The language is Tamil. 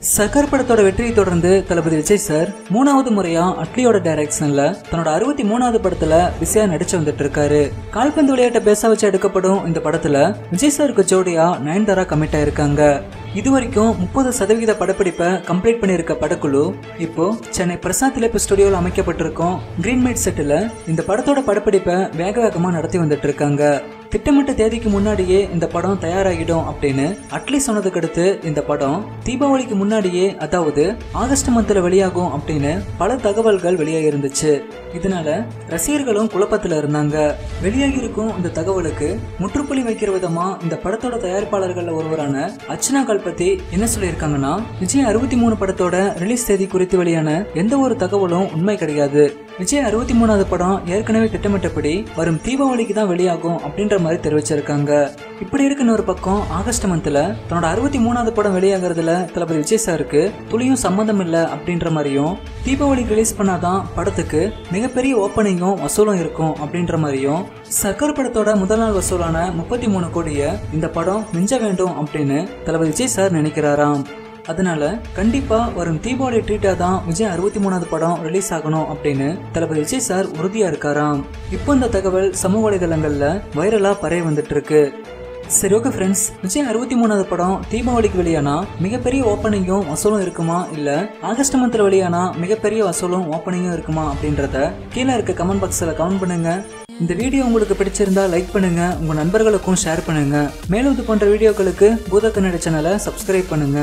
சர்க்கார் படத்தோட வெற்றியை தொடர்ந்து தளபதி விஜய் சார் மூணாவது முறையா அட்லியோட டைரக்ஷன்ல தன்னோட அறுபத்தி மூணாவது படத்துல பிஸியா நடிச்சு வந்துட்டு இருக்காரு. கால்பந்து விளையாட்டை பேச வச்சு எடுக்கப்படும் இந்த படத்துல விஜய் சாருக்கு ஜோடியா நயன்தாரா கமிட் ஆயிருக்காங்க. இது வரைக்கும் முப்பது சதவிகித படப்பிடிப்பை கம்ப்ளீட் பண்ணியிருக்க படக்குழு இப்போ சென்னை பிரசாத் லேப் ஸ்டுடியோவில் அமைக்கப்பட்டிருக்கும் கிரீன்மேட் செட்டில் இந்த படத்தோட படப்பிடிப்பை வேக வேகமாக நடத்தி வந்துட்டு இருக்காங்க திட்டமிட்ட தேதிக்கு முன்னாடியே இந்த படம் தயாராகிடும் அப்படின்னு அட்லி சொன்னதுக்கு அடுத்து இந்த படம் தீபாவளிக்கு முன்னாடியே அதாவது ஆகஸ்ட் மந்த்ல வெளியாகும் அப்படின்னு பல தகவல்கள் வெளியாகி இருந்துச்சு. இதனால ரசிகர்களும் குழப்பத்துல இருந்தாங்க. வெளியாகி இருக்கும் இந்த தகவலுக்கு முற்றுப்புள்ளி வைக்கிற விதமா இந்த படத்தோட தயாரிப்பாளர்கள் ஒருவரான அர்ச்சனா பத்தி என்ன சொல்லியிருக்காங்கன்னா விஜய் அறுபத்தி மூணு படத்தோட ரிலீஸ் தேதி குறித்து வெளியான எந்த ஒரு தகவலும் உண்மை கிடையாது. விஜய் அறுபத்தி மூணாவது படம் ஏற்கனவே திட்டமிட்டபடி வரும் தீபாவளிக்கு தான் வெளியாகும் அப்படின்ற மாதிரி தெரிவிச்சிருக்காங்க. இப்படி இருக்குன்னு ஒரு பக்கம் ஆகஸ்ட் மந்த்ல தன்னோட அறுபத்தி மூணாவது படம் வெளியாகிறதுல தளபதி விஜய் சாருக்கு துளியும் சம்மந்தம் இல்லை அப்படின்ற மாதிரியும் தீபாவளிக்கு ரிலீஸ் பண்ணாதான் படத்துக்கு மிகப்பெரிய ஓப்பனிங்கும் வசூலும் இருக்கும் அப்படின்ற மாதிரியும் சக்கர் படத்தோட முதல் நாள் வசூலான முப்பத்தி மூணு கோடியை இந்த படம் மிஞ்ச வேண்டும் அப்படின்னு தளபதி விஜய் சார் நினைக்கிறாராம். அதனால கண்டிப்பா வரும் தீபாவளி ட்ரீட்டா தான் விஜய் அறுபத்தி மூணாவது படம் ரிலீஸ் ஆகணும் அப்படின்னு தளபதி விஜய் சார் உறுதியா இருக்காராம். இப்போ இந்த தகவல் சமூக வலைதளங்கள்ல வைரலா பரவி வந்துட்டு இருக்கு. சரி ஓகே ஃப்ரெண்ட்ஸ் விஜய் அறுபத்தி மூணாவது படம் தீபாவளிக்கு வெளியானா மிகப்பெரிய ஓப்பனிங்கும் வசூலும் இருக்குமா? இல்ல ஆகஸ்ட் மந்த்ல வெளியானா மிகப்பெரிய வசூலும் ஓப்பனிங்கும் இருக்குமா? அப்படின்றத கீழே இருக்க கமெண்ட் பாக்ஸ்ல கமெண்ட் பண்ணுங்க. இந்த வீடியோ உங்களுக்கு பிடிச்சிருந்தா லைக் பண்ணுங்க. உங்க நண்பர்களுக்கும் ஷேர் பண்ணுங்க. மேலும் இது போன்ற வீடியோக்களுக்கு பூத கன்னட சேனலை சப்ஸ்கிரைப் பண்ணுங்க.